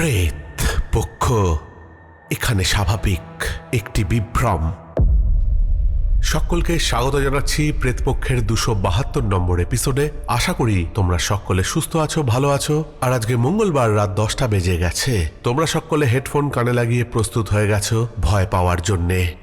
প্রেত পক্ষ এখানে স্বাভাবিক একটি বিভ্রম। সকলকে স্বাগত জানাচ্ছি প্রেতপক্ষের দুশো বাহাত্তর নম্বর এপিসোডে। আশা করি তোমরা সকলে সুস্থ আছো, ভালো আছো। আর আজকে মঙ্গলবার রাত দশটা বেজে গেছে। তোমরা সকলে হেডফোন কানে লাগিয়ে প্রস্তুত হয়ে গেছো ভয় পাওয়ার জন্যে।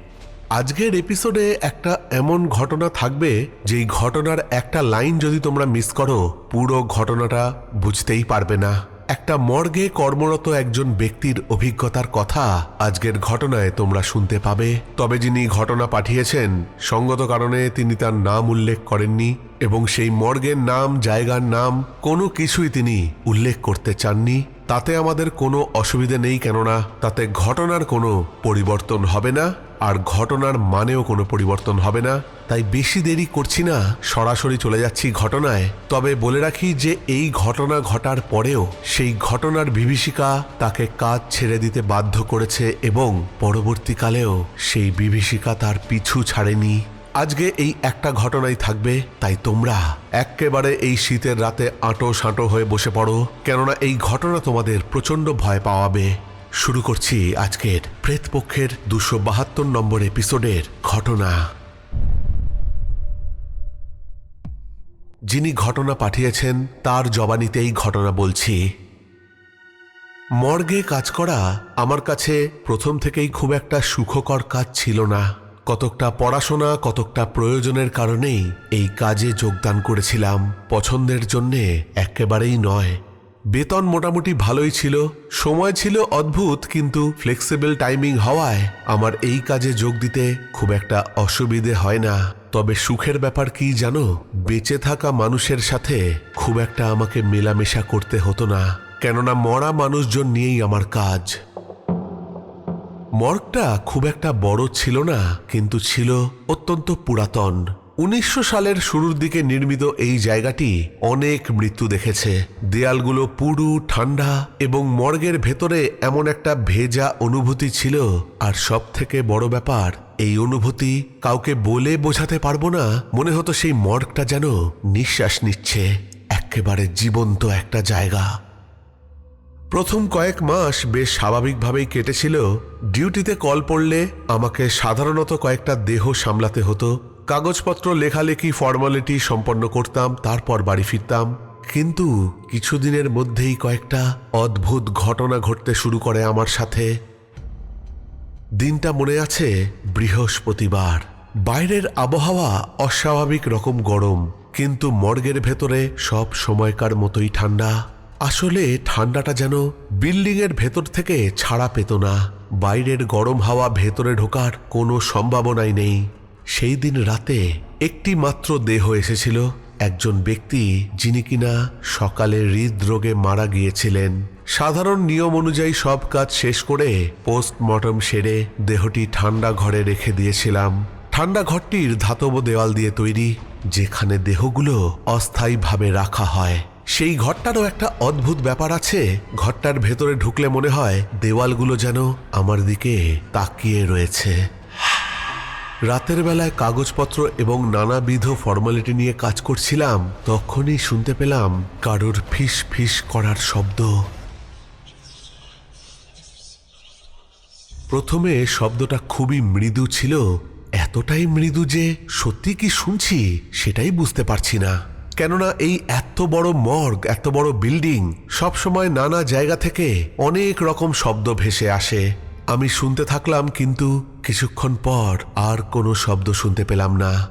আজকের এপিসোডে একটা এমন ঘটনা থাকবে, যেই ঘটনার একটা লাইন যদি তোমরা মিস করো, পুরো ঘটনাটা বুঝতেই পারবে না। একটা মর্গে কর্মরত একজন ব্যক্তির অভিজ্ঞতার কথা আজকের ঘটনায় তোমরা শুনতে পাবে। তবে যিনি ঘটনা পাঠিয়েছেন, সঙ্গত কারণে তিনি তার নাম উল্লেখ করেননি এবং সেই মর্গের নাম, জায়গার নাম কোনো কিছুই তিনি উল্লেখ করতে চাননি। তাতে আমাদের কোনো অসুবিধে নেই কেননা তাতে ঘটনার কোনো পরিবর্তন হবে না। আর ঘটনার মানেও কোনো পরিবর্তন হবে না। তাই বেশি দেরি করছি না। সরাসরি চলে যাচ্ছি ঘটনায়। তবে বলে রাখি যে এই ঘটনা ঘটার পরেও সেই ঘটনার বিভীষিকা তাকে কাজ ছেড়ে দিতে বাধ্য করেছে এবং পরবর্তীকালেও সেই বিভীষিকা তার পিছু ছাড়েনি। আজকে এই একটা ঘটনাই থাকবে, তাই তোমরা এক্কেবারে এই শীতের রাতে আঁটো সাঁটো হয়ে বসে পড়ো। কেননা এই ঘটনা তোমাদের প্রচণ্ড ভয় পাওয়াবে। শুরু করছি আজকের প্রেতপক্ষের দুশো বাহাত্তর নম্বর এপিসোডের ঘটনা। যিনি ঘটনা পাঠিয়েছেন, তার জবানিতেই ঘটনা বলছি। মর্গে কাজ করা আমার কাছে প্রথম থেকেই খুব একটা সুখকর কাজ ছিল না। কতকটা পড়াশোনা, কতকটা প্রয়োজনের কারণেই এই কাজে যোগদান করেছিলাম। পছন্দের জন্যে একেবারেই নয়। বেতন মোটামুটি ভালোই ছিল। সময় ছিল অদ্ভুত, কিন্তু ফ্লেক্সিবল টাইমিং হওয়ায় আমার এই কাজে যোগ দিতে খুব একটা অসুবিধে হয় না। তবে সুখের ব্যাপার কি জানো? বেঁচে থাকা মানুষের সাথে খুব একটা আমাকে মেলামেশা করতে হতো না। কেননা মরা মানুষজন নিয়েই আমার কাজ। মর্গটা খুব একটা বড় ছিল না, কিন্তু ছিল অত্যন্ত পুরাতন। উনিশশো সালের শুরুর দিকে নির্মিত এই জায়গাটি অনেক মৃত্যু দেখেছে। দেয়ালগুলো পুরু, ঠান্ডা এবং মর্গের ভেতরে এমন একটা ভেজা অনুভূতি ছিল। আর সব থেকে বড় ব্যাপার, এই অনুভূতি কাউকে বলে বোঝাতে পারব না। মনে হতো সেই মর্গটা যেন নিঃশ্বাস নিচ্ছে, একেবারে জীবন্ত একটা জায়গা। প্রথম কয়েক মাস বেশ স্বাভাবিকভাবেই কেটেছিল। ডিউটিতে কল পড়লে আমাকে সাধারণত কয়েকটা দেহ সামলাতে হতো। কাগজপত্র, লেখালেখি, ফর্মালিটি সম্পন্ন করতাম, তারপর বাড়ি ফিরতাম। কিন্তু কিছুদিনের মধ্যেই কয়েকটা অদ্ভুত ঘটনা ঘটতে শুরু করে আমার সাথে। দিনটা মনে আছে? বৃহস্পতিবার। বাইরের আবহাওয়া অস্বাভাবিক রকম গরম, কিন্তু মর্গের ভেতরে সব সময়কার মতোই ঠান্ডা। আসলে ঠান্ডাটা যেন বিল্ডিংয়ের ভেতর থেকে ছাড়া পেত না। বাইরের গরম হাওয়া ভেতরে ঢোকার কোনো সম্ভাবনাই নেই। সেই দিন রাতে একটি মাত্র দেহ এসেছিল, একজন ব্যক্তি যিনি কিনা সকালে হৃদরোগে মারা গিয়েছিলেন। সাধারণ নিয়ম অনুযায়ী সব কাজ শেষ করে পোস্টমর্টম সেরে দেহটি ঠান্ডা ঘরে রেখে দিয়েছিলাম। ঠান্ডা ঘরটির ধাতব দেওয়াল দিয়ে তৈরি, যেখানে দেহগুলো অস্থায়ীভাবে রাখা হয়। সেই ঘরটারও একটা অদ্ভুত ব্যাপার আছে। ঘরটার ভেতরে ঢুকলে মনে হয় দেওয়ালগুলো যেন আমার দিকে তাকিয়ে রয়েছে। রাতের বেলায় কাগজপত্র এবং নানাবিধ ফর্মালিটি নিয়ে কাজ করছিলাম, তখনই শুনতে পেলাম কারোর ফিস ফিস করার শব্দ। প্রথমে শব্দটা খুবই মৃদু ছিল, এতটাই মৃদু যে সত্যি কি শুনছি সেটাই বুঝতে পারছি না। কেননা এই এত বড় মর্গ, এত বড় বিল্ডিং সব সময় নানা জায়গা থেকে অনেক রকম শব্দ ভেসে আসে। আমি শুনতে থাকলাম কিন্তু কিছুক্ষণ পর আর কোনো শব্দ শুনতে পেলাম না।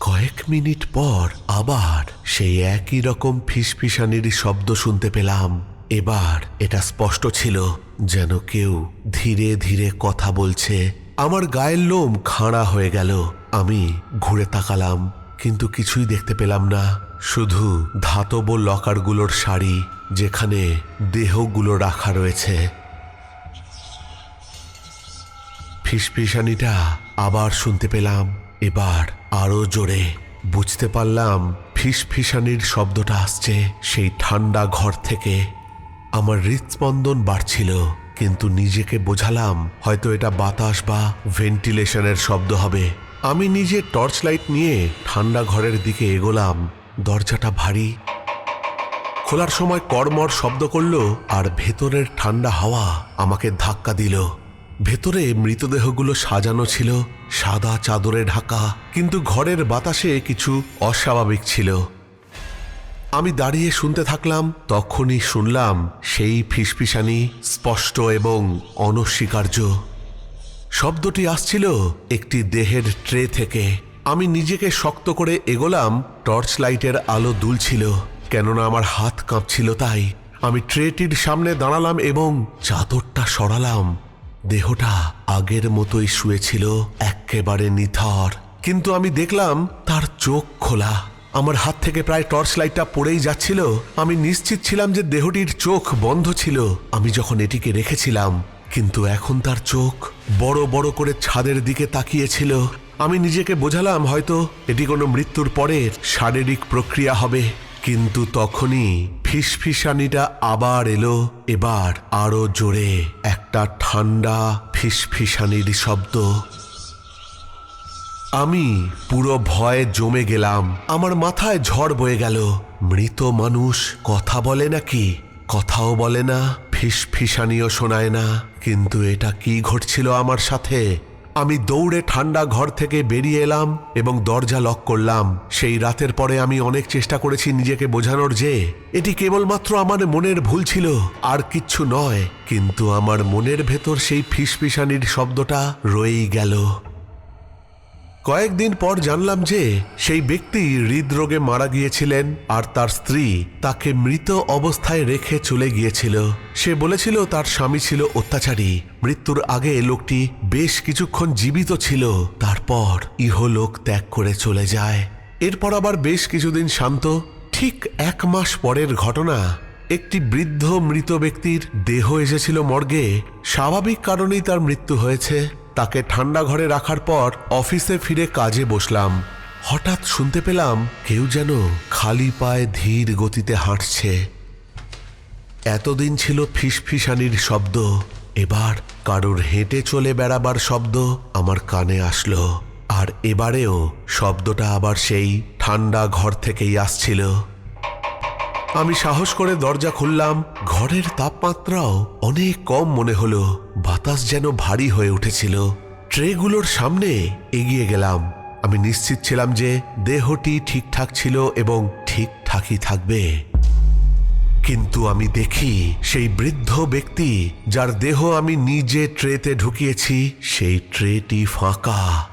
কয়েক মিনিট পর আবার সেই একই রকম ফিসফিসানির শব্দ শুনতে পেলাম। এবার এটা স্পষ্ট ছিল যেন কেউ ধীরে ধীরে কথা বলছে। আমার গায়ের লোম খাড়া হয়ে গেল। আমি ঘুরে তাকালাম, কিন্তু কিছুই দেখতে পেলাম না। শুধু ধাতব লকারগুলোর শাড়ি যেখানে দেহগুলো রাখা রয়েছে। ফিসফিসানিটা আবার শুনতে পেলাম, এবার আরও জোরে। বুঝতে পারলাম ফিসফিসানির শব্দটা আসছে সেই ঠান্ডা ঘর থেকে। আমার হৃদস্পন্দন বাড়ছিল, কিন্তু নিজেকে বোঝালাম হয়তো এটা বাতাস বা ভেন্টিলেশনের শব্দ হবে। আমি নিজে টর্চ লাইট নিয়ে ঠান্ডা ঘরের দিকে এগোলাম। দরজাটা ভারী খোলার সময় কড়মড় শব্দ করল আর ভেতরের ঠান্ডা হাওয়া আমাকে ধাক্কা দিল। ভেতরে মৃতদেহগুলো সাজানো ছিল, সাদা চাদরে ঢাকা, কিন্তু ঘরের বাতাসে কিছু অস্বাভাবিক ছিল। আমি দাঁড়িয়ে শুনতে থাকলাম, তখনই শুনলাম সেই ফিসফিসানি, স্পষ্ট এবং অনস্বীকার্য। শব্দটি আসছিল একটি দেহের ট্রে থেকে। আমি নিজেকে শক্ত করে এগোলাম টর্চ লাইটের আলো দুলছিল। কেননা আমার হাত কাঁপছিল তাই। আমি ট্রেটির সামনে দাঁড়ালাম এবং চাদরটা সরালাম। দেহটা আগের মতোই শুয়েছিল এক্কেবারে নিথর। কিন্তু আমি দেখলাম তার চোখ খোলা। আমার হাত থেকে প্রায় টর্চ লাইটটা পড়েই যাচ্ছিল। আমি নিশ্চিত ছিলাম যে দেহটির চোখ বন্ধ ছিল। আমি যখন এটিকে রেখেছিলাম, কিন্তু এখন তার চোখ বড় বড় করে ছাদের দিকে তাকিয়েছিল। আমি নিজেকে বোঝালাম হয়তো এটি কোনো মৃত্যুর পরের শারীরিক প্রক্রিয়া হবে। কিন্তু তখনই ফিসফিসানিটা আবার এলো, এবার আরও জোরে। একটা ঠান্ডা ফিসফিসানির শব্দ। আমি পুরো ভয়ে জমে গেলাম। আমার মাথায় ঝড় বয়ে গেল। মৃত মানুষ কথা বলে নাকি? কথাও বলে না, ফিসফিসানিও শোনায় না। কিন্তু এটা কি ঘটছিল আমার সাথে? আমি দৌড়ে ঠান্ডা ঘর থেকে বেরিয়ে এলাম এবং দরজা লক করলাম। সেই রাতের পরে আমি অনেক চেষ্টা করেছি নিজেকে বোঝানোর যে, এটি কেবলমাত্র আমার মনের ভুল ছিল, আর কিচ্ছু নয়, কিন্তু আমার মনের ভেতর সেই ফিসফিসানির শব্দটা রয়েই গেল। কয়েকদিন পর জানলাম যে সেই ব্যক্তি হৃদরোগে মারা গিয়েছিলেন আর তার স্ত্রী তাকে মৃত অবস্থায় রেখে চলে গিয়েছিল। সে বলেছিল তার স্বামী ছিল অত্যাচারী। মৃত্যুর আগে লোকটি বেশ কিছুক্ষণ জীবিত ছিল। তারপর ইহলোক ত্যাগ করে চলে যায়। এরপর আবার বেশ কিছুদিন শান্ত। ঠিক এক মাস পরের ঘটনা। একটি বৃদ্ধ মৃত ব্যক্তির দেহ এসেছিল মর্গে। স্বাভাবিক কারণেই তার মৃত্যু হয়েছে। তাকে ঠান্ডা ঘরে রাখার পর অফিসে ফিরে কাজে বসলাম। হঠাৎ শুনতে পেলাম কেউ যেন খালি পায়ে ধীর গতিতে হাঁটছে। এতদিন ছিল ফিসফিসানির শব্দ, এবার কারোর হেঁটে চলে বেড়াবার শব্দ আমার কানে আসলো। আর এবারেও শব্দটা আবার সেই ঠান্ডা ঘর থেকেই আসছিল। আমি সাহস করে দরজা খুললাম, ঘরের তাপমাত্রাও অনেক কম মনে হলো। বাতাস যেন ভারী হয়ে উঠেছিল। ট্রেগুলোর সামনে এগিয়ে গেলাম। আমি নিশ্চিত ছিলাম যে দেহটি ঠিকঠাক ছিল এবং ঠিকঠাকই থাকবে। কিন্তু আমি দেখি সেই বৃদ্ধ ব্যক্তি, যার দেহ আমি নিজে ট্রেতে ঢুকিয়েছি, সেই ট্রেটি ফাঁকা।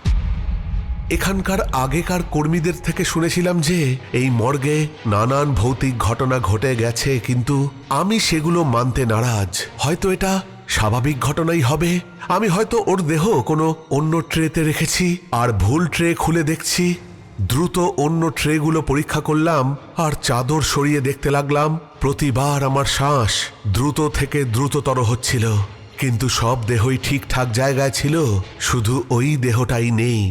এখানকার আগেকার কর্মীদের থেকে শুনেছিলাম যে এই মর্গে নানান ভৌতিক ঘটনা ঘটে গেছে, কিন্তু আমি সেগুলো মানতে নারাজ। হয়তো এটা স্বাভাবিক ঘটনাই হবে। আমি হয়তো ওর দেহ কোনো অন্য ট্রেতে রেখেছি, আর ভুল ট্রে খুলে দেখছি। দ্রুত অন্য ট্রেগুলো পরীক্ষা করলাম, আর চাদর সরিয়ে দেখতে লাগলাম, প্রতিবার আমার শ্বাস দ্রুত থেকে দ্রুততর হচ্ছিল। কিন্তু সব দেহই ঠিকঠাক জায়গায় ছিল, শুধু ওই দেহটাই নেই।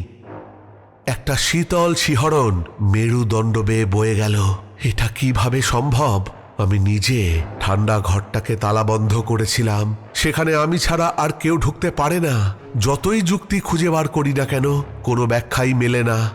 একটা শীতল শিহরণ মেরুদণ্ড বেয়ে বয়ে গেল। এটা কীভাবে সম্ভব? আমি নিজে ঠান্ডা ঘরটাকে তালাবন্ধ করেছিলাম। সেখানে আমি ছাড়া আর কেউ ঢুকতে পারে না। যতই যুক্তি খুঁজে বার করি না কেন, কোনো ব্যাখ্যাই মেলে না।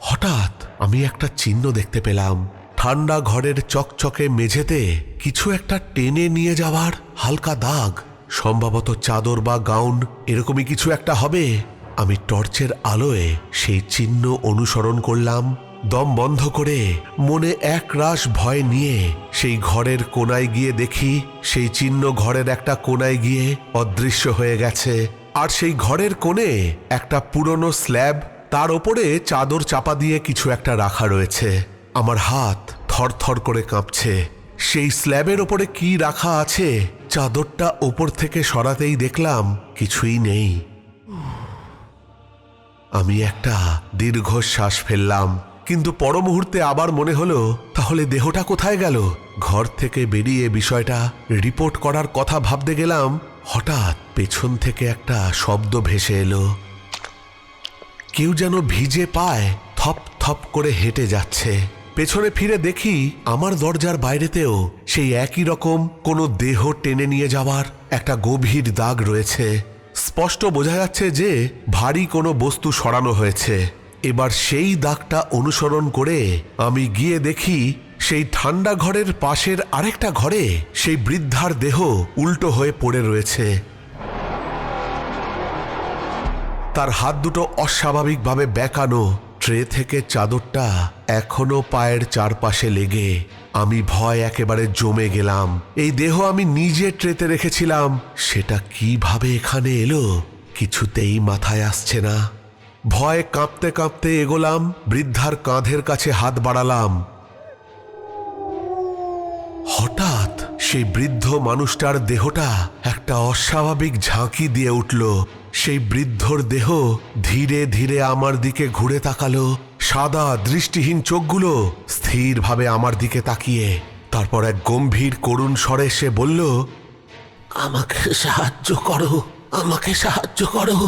হঠাৎ আমি একটা চিহ্ন দেখতে পেলাম। ঠান্ডা ঘরের চকচকে মেঝেতে কিছু একটা টেনে নিয়ে যাওয়ার হালকা দাগ। সম্ভবত চাদর বা গাউন, এরকমই কিছু একটা হবে। আমি টর্চের আলোয় সেই চিহ্ন অনুসরণ করলাম, দম বন্ধ করে মনে এক রাশ ভয় নিয়ে সেই ঘরের কোনায় গিয়ে দেখি সেই চিহ্ন ঘরের একটা কোনায় গিয়ে অদৃশ্য হয়ে গেছে। আর সেই ঘরের কোণে একটা পুরনো স্ল্যাব, তার ওপরে চাদর চাপা দিয়ে কিছু একটা রাখা রয়েছে। আমার হাত থরথর করে কাঁপছে। সেই স্ল্যাবের ওপরে কি রাখা আছে, চাদরটা ওপর থেকে সরাতেই দেখলাম কিছুই নেই। আমি একটা দীর্ঘশ্বাস ফেললাম, কিন্তু পর মুহূর্তে আবার মনে হলো, তাহলে দেহটা কোথায় গেল? ঘর থেকে বেরিয়ে বিষয়টা রিপোর্ট করার কথা ভাবতে গেলাম, হঠাৎ পেছন থেকে একটা শব্দ ভেসে এলো। কেউ যেন ভিজে পায় থপ থপ করে হেঁটে যাচ্ছে। পেছনে ফিরে দেখি আমার দরজার বাইরেতেও সেই একই রকম কোনো দেহ টেনে নিয়ে যাওয়ার একটা গভীর দাগ রয়েছে। স্পষ্ট বোঝা যাচ্ছে যে ভারী কোনো বস্তু সরানো হয়েছে। এবার সেই দাগটা অনুসরণ করে আমি গিয়ে দেখি সেই ঠান্ডা ঘরের পাশের আরেকটা ঘরে সেই বৃদ্ধার দেহ উল্টো হয়ে পড়ে রয়েছে। তার হাত দুটো অস্বাভাবিকভাবে বেঁকানো, ট্রে থেকে চাদরটা এখনও পায়ের চারপাশে লেগে। আমি ভয় একেবারে জমে গেলাম। এই দেহ আমি নিজে ট্রেতে রেখেছিলাম। সেটা কীভাবে এখানে এলো কিছুতেই মাথায় আসছে না। ভয় কাঁপতে কাঁপতে এগোলাম, বৃদ্ধার কাঁধের কাছে হাত বাড়ালাম। হঠাৎ সেই বৃদ্ধ মানুষটার দেহটা একটা অস্বাভাবিক ঝাঁকি দিয়ে উঠল। সেই বৃদ্ধর দেহ ধীরে ধীরে আমার দিকে ঘুরে তাকালো। সাদা দৃষ্টিহীন চোখগুলো স্থিরভাবে আমার দিকে তাকিয়ে। তারপর এক গম্ভীর করুণ স্বরে সে বলল, আমাকে সাহায্য করো, আমাকে সাহায্য করো।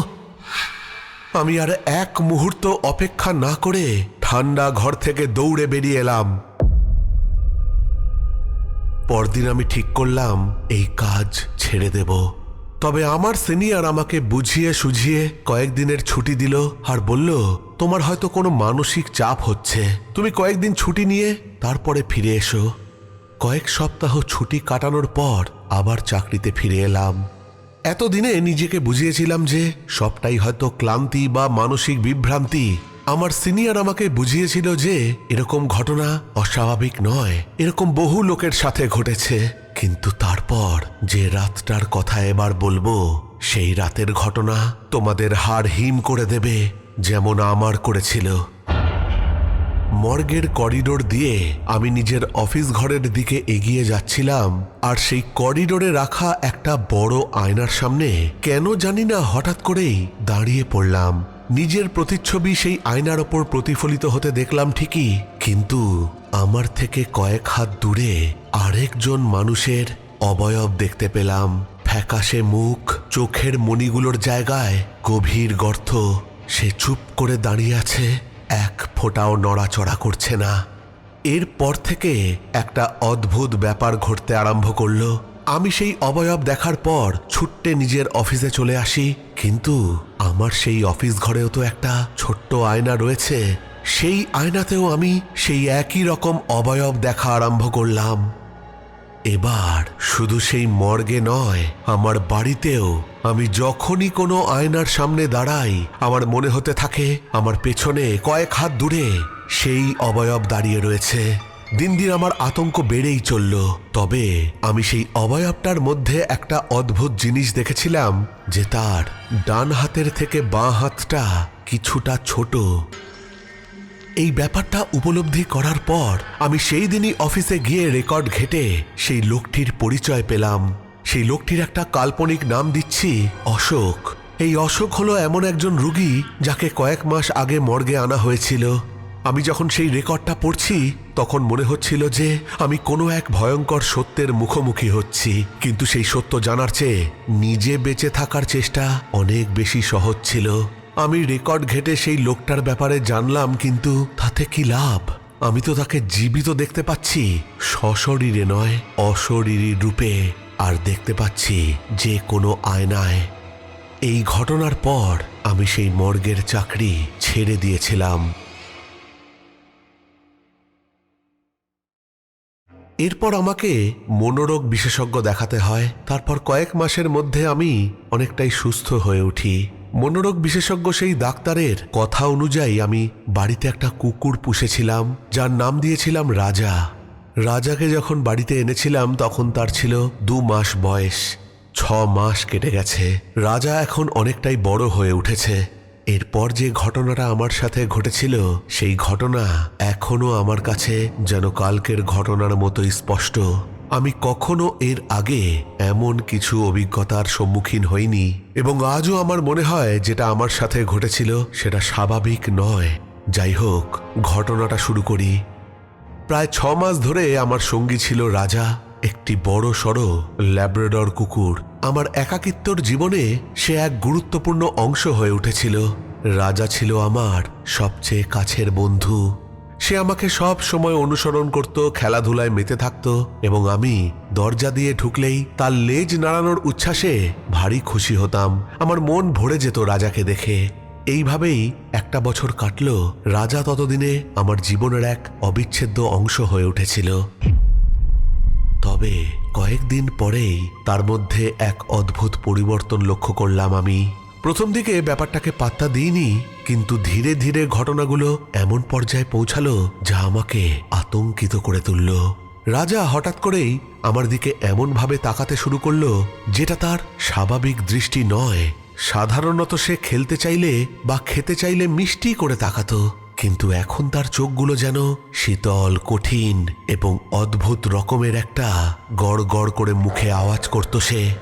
আমি আর এক মুহূর্ত অপেক্ষা না করে ঠান্ডা ঘর থেকে দৌড়ে বেরিয়ে এলাম। পরদিন আমি ঠিক করলাম, এই কাজ ছেড়ে দেব। তবে আমার সিনিয়র আমাকে বুঝিয়ে সুঝিয়ে কয়েকদিনের ছুটি দিল আর বলল, তোমার হয়তো কোনো মানসিক চাপ হচ্ছে। তুমি কয়েকদিন ছুটি নিয়ে তারপরে ফিরে এসো। কয়েক সপ্তাহ ছুটি কাটানোর পর আবার চাকরিতে ফিরে এলাম। এতদিনে নিজেকে বুঝিয়েছিলাম যে সবটাই হয়তো ক্লান্তি বা মানসিক বিভ্রান্তি। আমার সিনিয়র আমাকে বুঝিয়েছিল যে এরকম ঘটনা অস্বাভাবিক নয়। এরকম বহু লোকের সাথে ঘটেছে। কিন্তু তারপর যে রাতটার কথা এবার বলব, সেই রাতের ঘটনা তোমাদের হাড় হিম করে দেবে, যেমন আমার করেছিল। মর্গের করিডোর দিয়ে আমি নিজের অফিস ঘরের দিকে এগিয়ে যাচ্ছিলাম, আর সেই করিডোরে রাখা একটা বড় আয়নার সামনে কেন জানি না হঠাৎ করেই দাঁড়িয়ে পড়লাম। নিজের প্রতিচ্ছবি সেই আয়নার ওপর প্রতিফলিত হতে দেখলাম ঠিকই, কিন্তু আমার থেকে কয়েক হাত দূরে আরেকজন মানুষের অবয়ব দেখতে পেলাম। ফ্যাকাশে মুখ, চোখের মণিগুলোর জায়গায় গভীর গর্ত। সে চুপ করে দাঁড়িয়ে আছে, এক ফোঁটাও নড়াচড়া করছে না। এরপর থেকে একটা অদ্ভুত ব্যাপার ঘটতে আরম্ভ করল। আমি সেই অবয়ব দেখার পর ছুট্টে নিজের অফিসে চলে আসি, কিন্তু আমার সেই অফিস ঘরেও তো একটা ছোট্ট আয়না রয়েছে। সেই আয়নাতেও আমি সেই একই রকম অবয়ব দেখা আরম্ভ করলাম। এবার শুধু সেই মর্গে নয়, আমার বাড়িতেও আমি যখনই কোনো আয়নার সামনে দাঁড়াই, আমার মনে হতে থাকে, আমার পেছনে কয়েক হাত দূরে সেই অবয়ব দাঁড়িয়ে রয়েছে। দিন দিন আমার আতঙ্ক বেড়েই চলল। তবে আমি সেই অবয়বটার মধ্যে একটা অদ্ভুত জিনিস দেখেছিলাম, যে তার ডান হাতের থেকে বাঁ হাতটা কিছুটা ছোট। এই ব্যাপারটা উপলব্ধি করার পর আমি সেই দিনই অফিসে গিয়ে রেকর্ড ঘেটে সেই লোকটির পরিচয় পেলাম। সেই লোকটির একটা কাল্পনিক নাম দিচ্ছি, অশোক। এই অশোক হলো এমন একজন রুগী যাকে কয়েক মাস আগে মর্গে আনা হয়েছিল। আমি যখন সেই রেকর্ডটা পড়ছি, তখন মনে হচ্ছিল যে আমি কোনো এক ভয়ঙ্কর সত্যের মুখোমুখি হচ্ছি। কিন্তু সেই সত্য জানার চেয়ে নিজে বেঁচে থাকার চেষ্টা অনেক বেশি সহজ ছিল। আমি রেকর্ড ঘেটে সেই লোকটার ব্যাপারে জানলাম, কিন্তু তাতে কি লাভ? আমি তো তাকে জীবিত দেখতে পাচ্ছি, সশরীরে নয়, অশরীরী রূপে। আর দেখতে পাচ্ছি যে কোনো আয়নায় এই ঘটনার পর আমি সেই মর্গের চাকরি ছেড়ে দিয়েছিলাম। এরপর আমাকে মনোরোগ বিশেষজ্ঞ দেখাতে হয়। তারপর কয়েক মাসের মধ্যে আমি অনেকটাই সুস্থ হয়ে উঠি। মনোরোগ বিশেষজ্ঞ সেই ডাক্তারের কথা অনুযায়ী আমি বাড়িতে একটা কুকুর পুষেছিলাম, যার নাম দিয়েছিলাম রাজা। রাজাকে যখন বাড়িতে এনেছিলাম, তখন তার ছিল দু মাস বয়স, ছ মাস কেটে গেছে। রাজা এখন অনেকটাই বড় হয়ে উঠেছে। এরপর যে ঘটনাটা আমার সাথে ঘটেছিল, সেই ঘটনা এখনও আমার কাছে যেন কালকের ঘটনার মতোই স্পষ্ট। আমি কখনো এর আগে এমন কিছু অভিজ্ঞতার সম্মুখীন হইনি, এবং আজও আমার মনে হয় যেটা আমার সাথে ঘটেছিল সেটা স্বাভাবিক নয়। যাই হোক, ঘটনাটা শুরু করি। প্রায় ছ মাস ধরে আমার সঙ্গী ছিল রাজা। একটি বড় সড় ল্যাব্রাডর কুকুর। আমার একাকিত্বর জীবনে সে এক গুরুত্বপূর্ণ অংশ হয়ে উঠেছিল। রাজা ছিল আমার সবচেয়ে কাছের বন্ধু। সে আমাকে সব সময় অনুসরণ করত, খেলাধুলায় মেতে থাকত এবং আমি দরজা দিয়ে ঢুকলেই তার লেজ নাড়ানোর উচ্ছ্বাসে ভারী খুশি হতাম। আমার মন ভরে যেত রাজাকে দেখে। এইভাবেই একটা বছর কাটল। রাজা ততদিনে আমার জীবনের এক অবিচ্ছেদ্য অংশ হয়ে উঠেছিল। তবে কয়েকদিন পরেই তার মধ্যে এক অদ্ভুত পরিবর্তন লক্ষ্য করলাম আমি। প্রথম দিকে ব্যাপারটাকে পাত্তা দিইনি, কিন্তু ধীরে ধীরে ঘটনাগুলো এমন পর্যায়ে পৌঁছালো যা আমাকে আতঙ্কিত করে তুলল। রাজা হঠাৎ করেই আমার দিকে এমনভাবে তাকাতে শুরু করল যেটা তার স্বাভাবিক দৃষ্টি নয়। সাধারণত সে খেলতে চাইলে বা খেতে চাইলে মিষ্টি করে তাকাতো। কিন্তু এখন তার চোখগুলো যেন শীতল, কঠিন এবং অদ্ভুত রকমের একটা গড় গড় করে মুখে আওয়াজ করত সে।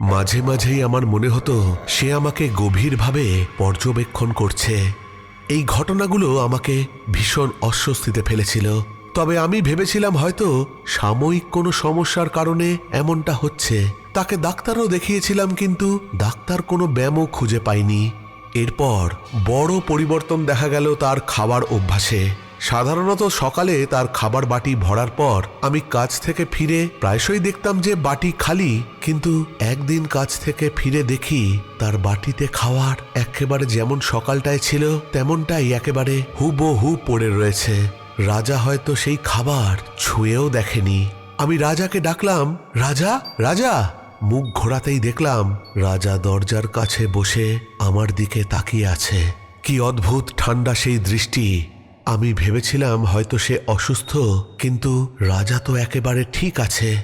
মাঝে মাঝেই আমার মনে হতো সে আমাকে গভীরভাবে পর্যবেক্ষণ করছে। এই ঘটনাগুলো আমাকে ভীষণ অস্বস্তিতে ফেলেছিল। তবে আমি ভেবেছিলাম হয়তো সাময়িক কোনো সমস্যার কারণে এমনটা হচ্ছে। তাকে ডাক্তারও দেখিয়েছিলাম কিন্তু ডাক্তার কোনো ব্যায়ামও খুঁজে পাইনি এরপর বড় পরিবর্তন দেখা গেল তার খাবার অভ্যাসে। সাধারণত সকালে তার খাবার বাটি ভরার পর আমি কাজ থেকে ফিরে প্রায়শই দেখতাম যে বাটি খালি, কিন্তু একদিন কাজ থেকে ফিরে দেখি তার বাটিতে খাওয়ার একেবারে যেমন সকালটায় ছিল, তেমনটাই একেবারে হুবহু পড়ে রয়েছে। রাজা হয়তো সেই খাবার ছুঁয়েও দেখেনি। আমি রাজাকে ডাকলাম, রাজা রাজা! মুখ ঘোরাতেই দেখলাম রাজা দরজার কাছে বসে আমার দিকে তাকিয়ে আছে। কি অদ্ভুত ঠান্ডা সেই দৃষ্টি। আমি ভেবেছিলাম হয়তো সে অসুস্থ, কিন্তু রাজা তো একেবারে ঠিক আছে।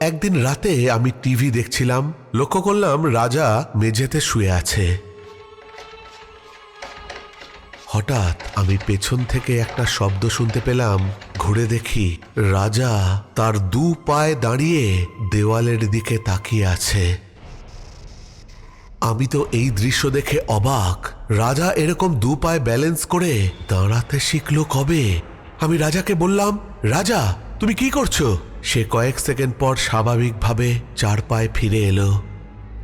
একদিন রাতে আমি টিভি দেখছিলাম, লক্ষ্য করলাম রাজা মেঝেতে শুয়ে আছে। হঠাৎ আমি পেছন থেকে একটা শব্দ শুনতে পেলাম। ঘুরে দেখি রাজা তার দু পায়ে দাঁড়িয়ে দেওয়ালের দিকে তাকিয়ে আছে। আমি তো এই দৃশ্য দেখে অবাক। রাজা এরকম দু পায়ে ব্যালেন্স করে দাঁড়াতে শিখলো কবে? আমি রাজাকে বললাম, রাজা, তুমি কি করছ? সে কয়েক সেকেন্ড পর স্বাভাবিকভাবে চার পায়ে ফিরে এলো।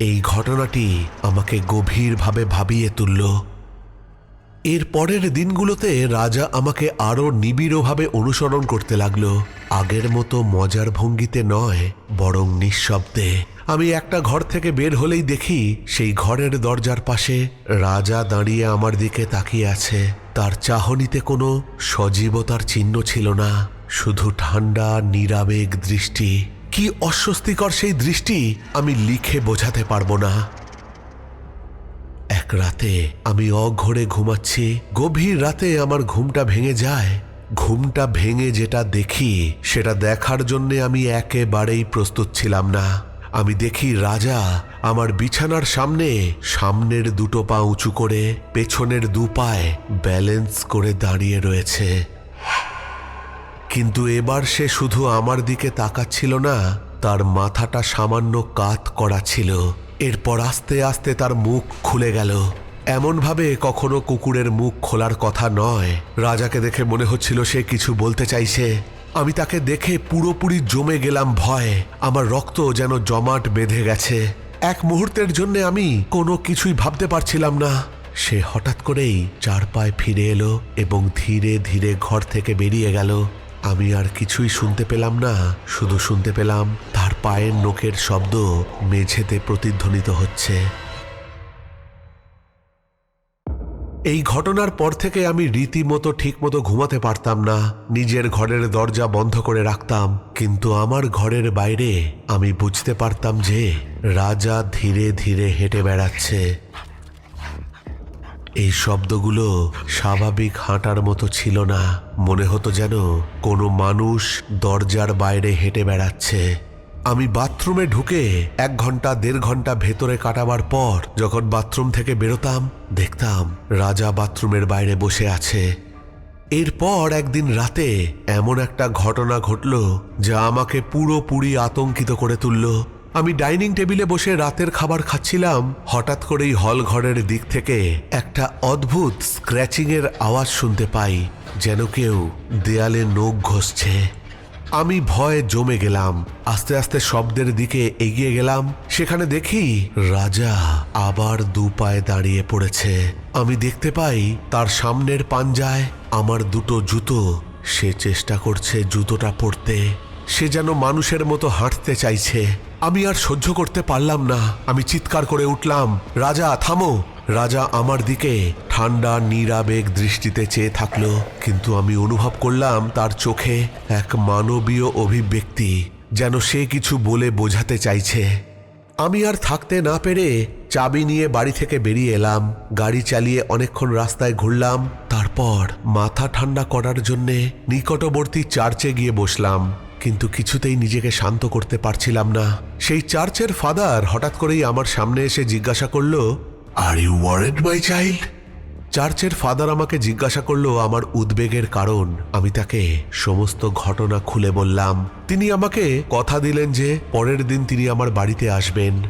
এই ঘটনাটি আমাকে গভীরভাবে ভাবিয়ে তুলল। এর পরের দিনগুলোতে রাজা আমাকে আরও নিবিড়ভাবে অনুসরণ করতে লাগল। আগের মতো মজার ভঙ্গিতে নয়, বরং নিঃশব্দে। আমি একটা ঘর থেকে বের হলেই দেখি সেই ঘরের দরজার পাশে রাজা দাঁড়িয়ে আমার দিকে তাকিয়ে আছে। তার চাহনিতে কোনো সজীবতার চিহ্ন ছিল না, শুধু ঠান্ডা, নিরাবেগ দৃষ্টি। কি অস্বস্তিকর সেই দৃষ্টি আমি লিখে বোঝাতে পারব না। এক রাতে আমি অঘরে ঘুমাচ্ছি। গভীর রাতে আমার ঘুমটা ভেঙে যায়। ঘুমটা ভেঙে যেটা দেখি, সেটা দেখার জন্য আমি একেবারেই প্রস্তুত ছিলাম না। আমি দেখি রাজা আমার বিছানার সামনে সামনের দুটো পা উঁচু করে পেছনের দু পায়ে ব্যালেন্স করে দাঁড়িয়ে রয়েছে। কিন্তু এবার সে শুধু আমার দিকে তাকাচ্ছিল না, তার মাথাটা সামান্য কাত করা ছিল। এরপর আস্তে আস্তে তার মুখ খুলে গেল। এমনভাবে কখনো কুকুরের মুখ খোলার কথা নয়। রাজাকে দেখে মনে হচ্ছিল সে কিছু বলতে চাইছে। আমি তাকে দেখে পুরোপুরি জমে গেলাম ভয়ে। আমার রক্ত যেন জমাট বেঁধে গেছে। এক মুহূর্তের জন্য আমি কোনো কিছুই ভাবতে পারছিলাম না। সে হঠাৎ করেই চার পায়ে ফিরে এলো এবং ধীরে ধীরে ঘর থেকে বেরিয়ে গেল। আমি আর কিছুই শুনতে পেলাম না। শুধু শুনতে পেলাম তার পায়ের নোকের শব্দ মেঝেতে প্রতিধ্বনিত হচ্ছে। এই ঘটনার পর থেকে আমি রীতিমতো ঠিকমতো ঘুমাতে পারতাম না। নিজের ঘরের দরজা বন্ধ করে রাখতাম। কিন্তু আমার ঘরের বাইরে আমি বুঝতে পারতাম যে রাজা ধীরে ধীরে হেঁটে বেড়াচ্ছে। এই শব্দগুলো স্বাভাবিক হাঁটার মতো ছিল না। মনে হতো যেন কোনো মানুষ দরজার বাইরে হেঁটে বেড়াচ্ছে। আমি বাথরুমে ঢুকে এক ঘণ্টা, দেড় ঘণ্টা ভেতরে কাটাবার পর যখন বাথরুম থেকে বেরোতাম, দেখতাম রাজা বাথরুমের বাইরে বসে আছে। এরপর একদিন রাতে এমন একটা ঘটনা ঘটল যা আমাকে পুরোপুরি আতঙ্কিত করে তুলল। আমি ডাইনিং টেবিলে বসে রাতের খাবার খাচ্ছিলাম, হঠাৎ করেই হল ঘরের দিক থেকে একটা অদ্ভুত স্ক্র্যাচিং এর আওয়াজ শুনতে পাই, যেন কেউ দেয়ালে নখ ঘষছে। আমি ভয়ে জমে গেলাম, আস্তে আস্তে শব্দের দিকে এগিয়ে গেলাম, সেখানে দেখি রাজা আবার দু পায়ে দাঁড়িয়ে পড়েছে। আমি দেখতে পাই তার সামনের পাঞ্জায় আমার দুটো জুতো, সে চেষ্টা করছে জুতোটা পরতে। সে যেন মানুষের মতো হাঁটতে চাইছে। আমি আর সহ্য করতে পারলাম না। আমি চিৎকার করে উঠলাম, রাজা, থামো। রাজা আমার দিকে ঠান্ডা, নিরাবেগ দৃষ্টিতে চেয়ে থাকল, কিন্তু আমি অনুভব করলাম তার চোখে এক মানবীয় অভিব্যক্তি, যেন সে কিছু বলে বোঝাতে চাইছে। আমি আর থাকতে না পেরে চাবি নিয়ে বাড়ি থেকে বেরিয়ে এলাম, গাড়ি চালিয়ে অনেকক্ষণ রাস্তায় ঘুরলাম, তারপর মাথা ঠান্ডা করার জন্যে নিকটবর্তী চার্চে গিয়ে বসলাম। কিন্তু কিছুতেই নিজেকে শান্ত করতে পারছিলাম না। সেই চার্চের ফাদার হঠাৎ করেই আমার সামনে এসে জিজ্ঞাসা করল are you worried my child চার্চের ফাদার আমাকে জিজ্ঞাসা করল, আমার উদ্বেগের কারণ? আমি তাকে সমস্ত ঘটনা খুলে বললাম। তিনি আমাকে কথা দিলেন যে, পরের দিন তিনি আমার বাড়িতে আসবেন।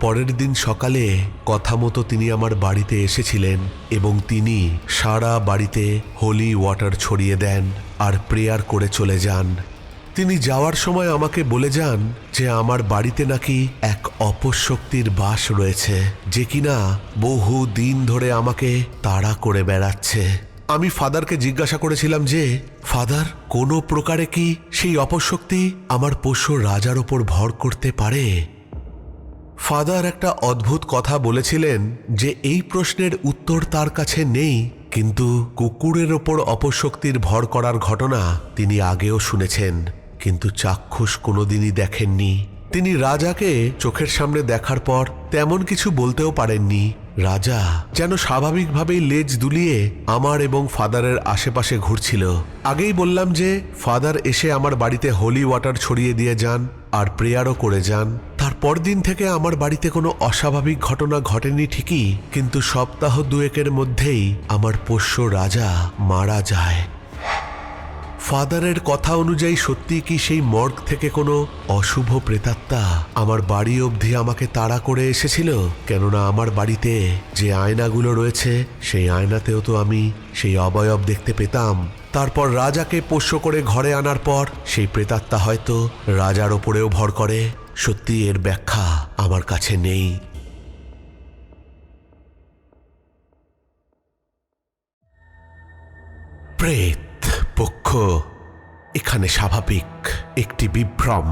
পরের দিন সকালে কথা মতো তিনি আমার বাড়িতে এসেছিলেন এবং তিনি সারা বাড়িতে হোলি ওয়াটার ছড়িয়ে দেন আর প্রেয়ার করে চলে যান। তিনি যাওয়ার সময় আমাকে বলে যান যে আমার বাড়িতে নাকি এক অপশক্তির বাস রয়েছে, যে কিনা বহু দিন ধরে আমাকে তাড়া করে বেড়াচ্ছে। আমি ফাদারকে জিজ্ঞাসা করেছিলাম যে, ফাদার, কোনো প্রকারে কি সেই অপশক্তি আমার পোষ্য রাজার ওপর ভর করতে পারে? ফাদার একটা অদ্ভুত কথা বলেছিলেন যে এই প্রশ্নের উত্তর তার কাছে নেই, কিন্তু কুকুরের ওপর অপশক্তির ভর করার ঘটনা তিনি আগেও শুনেছেন। কিন্তু চাক্ষুষ কোনোদিনই দেখেননি। তিনি রাজাকে চোখের সামনে দেখার পর তেমন কিছু বলতেও পারেননি। রাজা যেন স্বাভাবিকভাবেই লেজ দুলিয়ে আমার এবং ফাদারের আশেপাশে ঘুরছিল। আগেই বললাম যে, ফাদার এসে আমার বাড়িতে হোলি ওয়াটার ছড়িয়ে দিয়ে যান আর প্রেয়ারও করে যান। তারপর দিন থেকে আমার বাড়িতে কোনো অস্বাভাবিক ঘটনা ঘটেনি ঠিকই, কিন্তু সপ্তাহ দুয়েকের মধ্যেই আমার পোষ্য রাজা মারা যায়। ফাদারের কথা অনুযায়ী সত্যি কি সেই মর্গ থেকে কোনো অশুভ প্রেতাত্মা আমার বাড়ি অবধি আমাকে তাড়া করে এসেছিল? কেননা আমার বাড়িতে যে আয়নাগুলো রয়েছে, সেই আয়নাতেও তো আমি সেই অবয়ব দেখতে পেতাম। তারপর রাজাকে পোষ্য করে ঘরে আনার পর সেই প্রেতাত্মা হয়তো রাজার ওপরেও ভর করে। সত্যি এর ব্যাখ্যা আমার কাছে নেই। প্রেত পক্ষ এখানে স্বাভাবিক একটি বিভ্রম।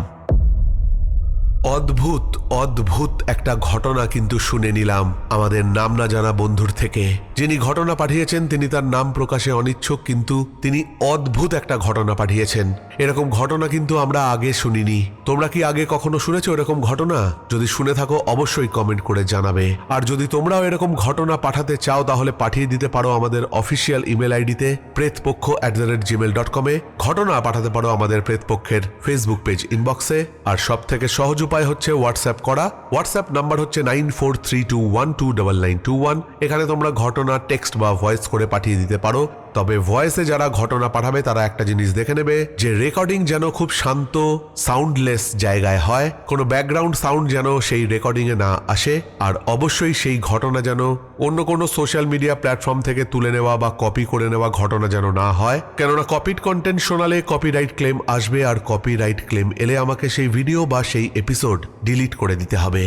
অদ্ভুত অদ্ভুত একটা ঘটনা কিন্তু শুনে নিলাম আমাদের নাম না জানা বন্ধুর থেকে। যিনি ঘটনা পাঠিয়েছেন, তিনি তার নাম প্রকাশে অনিচ্ছুক, কিন্তু তিনি অদ্ভুত একটা ঘটনা পাঠিয়েছেন। এরকম ঘটনা কিন্তু আমরা আগে শুনিনি। তোমরা কি আগে কখনো শুনেছো এরকম ঘটনা? যদি শুনে থাকো, অবশ্যই কমেন্ট করে জানাবে। আর যদি তোমরাও এরকম ঘটনা পাঠাতে চাও, তাহলে পাঠিয়ে দিতে পারো আমাদের অফিসিয়াল ইমেল আইডিতে Pretpokkho at the rate Gmail dot কমে ঘটনা পাঠাতে পারো আমাদের প্রেতপক্ষের ফেসবুক পেজ ইনবক্সে আর সব থেকে সহজ উপায় হচ্ছে হোয়াটসঅ্যাপ করা। হোয়াটসঅ্যাপ নাম্বার হচ্ছে nine four three two one two double nine two one এখানে তোমরা ঘটনা টেক্সট বা ভয়েস করে পাঠিয়ে দিতে পারো। তবে ভয়েসে যারা ঘটনা পাঠাবে, তারা একটা জিনিস দেখে নেবে, যে রেকর্ডিং যেন খুব শান্ত সাউন্ডলেস জায়গায় হয়, কোনো ব্যাকগ্রাউন্ড সাউন্ড যেন সেই রেকর্ডিংয়ে না আসে, আর অবশ্যই সেই ঘটনা যেন অন্য কোনো সোশ্যাল মিডিয়া প্ল্যাটফর্ম থেকে তুলে নেওয়া বা কপি করে নেওয়া ঘটনা যেন না হয়। কেননা কপিড কন্টেন্ট শোনালে কপিরাইট ক্লেম আসবে, আর কপিরাইট ক্লেম এলে আমাকে সেই ভিডিও বা সেই এপিসোড ডিলিট করে দিতে হবে।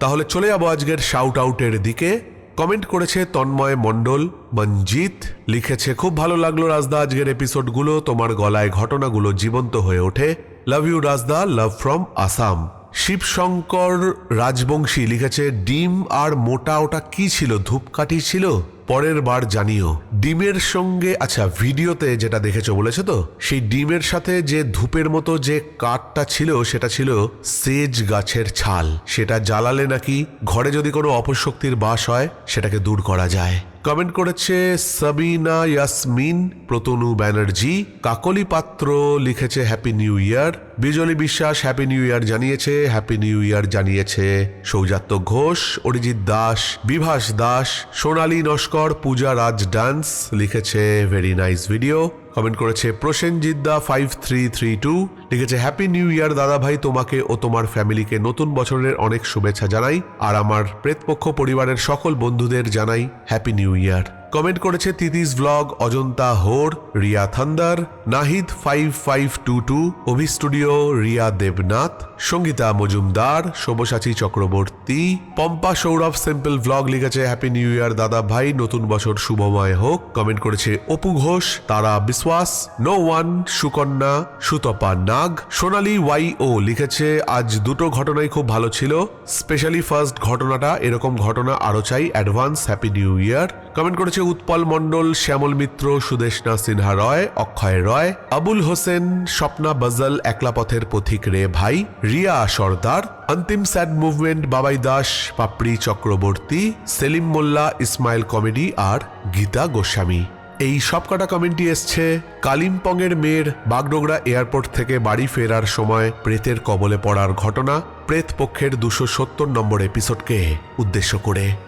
তাহলে চলে যাব আজকের শাউট আউটের দিকে। কমেন্ট করেছে তন্ময় মণ্ডল মঞ্জিত লিখেছে, খুব ভালো লাগল রাজদা আজকের এপিসোডগুলো। তোমার গলায় ঘটনাগুলো জীবন্ত হয়ে ওঠে। লাভ ইউ রাজদা। লাভ ফ্রম আসাম শিবশঙ্কর রাজবংশী লিখেছে, ডিম আর মোটা ওটা কি ছিল? ধূপকাঠি ছিল? পরের বার জানিও, ডিমের সঙ্গে আচ্ছা ভিডিওতে যেটা দেখেছ বলেছ তো, সেই ডিমের সাথে যে ধূপের মতো যে কাঠটা ছিল, সেটা ছিল সেজ গাছের ছাল। সেটা জ্বালালে নাকি ঘরে যদি কোনো অপশক্তির বাস হয়, সেটাকে দূর করা যায়। কমেন্ট করেছে সাবিনা ইয়াসমিন, প্রতনু ব্যানার্জি। কাকলি পাত্র লিখেছে হ্যাপি নিউ ইয়ার বিজলি বিশ্বাস হ্যাপি নিউ ইয়ার জানিয়েছে হ্যাপি নিউ ইয়ার জানিয়েছে সৌজাত্য ঘোষ, অরিজিৎ দাস, বিভাস দাস, সোনালী নস্কর, পূজা রাজ ডান্স লিখেছে ভেরি নাইস ভিডিও কমেন্ট করেছে, প্রসেনজিৎ দা ফাইভ থ্রি থ্রি টু লিখেছে হ্যাপি নিউ ইয়ার দাদা ভাই তোমাকে ও তোমার ফ্যামিলিকে নতুন বছরের অনেক শুভেচ্ছা জানাই আর আমার প্রেতপক্ষ পরিবারের সকল বন্ধুদের জানাই হ্যাপি নিউ ইয়ার কমেন্ট করেছে Titis blog Ajanta Hore, Riya Thandar, Nahid five five two two Abhi studio Riya Debnath, Sangita Majumdar, Sabyasachi Chakraborty, Pampa Sourav simple blog লিখেছে হ্যাপি নিউ ইয়ার দাদা ভাই, নতুন বছর শুভময় হোক। কমেন্ট করেছে Apu Ghosh, Tara Biswas no one Sukanya, Sutapa Nag, Sonali Y ও লিখেছে, আজ দুটো ঘটনাই খুব ভালো ছিল স্পেশালি ফার্স্ট ঘটনাটা, এরকম ঘটনা আরও চাই advance happy new year comment করেছে উৎপল মণ্ডল, শ্যামল মিত্র সুদেশনা সিনহা রয়, অক্ষয় রয়, আবুল হোসেন, স্বপ্না বজল, একলা পথের পথিক রে ভাই, রিয়া সর্দার, Antim sad movement Babai Das, Papri Chakraborty, Selim Molla, Ismail comedy আর গীতা গোস্বামী। এই সবকটা কমেন্টই এসছে। কালিম্পংয়ের মেয়ের বাগডোগরা এয়ারপোর্ট থেকে বাড়ি ফেরার সময় প্রেতের কবলে পড়ার ঘটনা, প্রেত পক্ষের দুশো সত্তর নম্বর এপিসোডকে উদ্দেশ্য করে।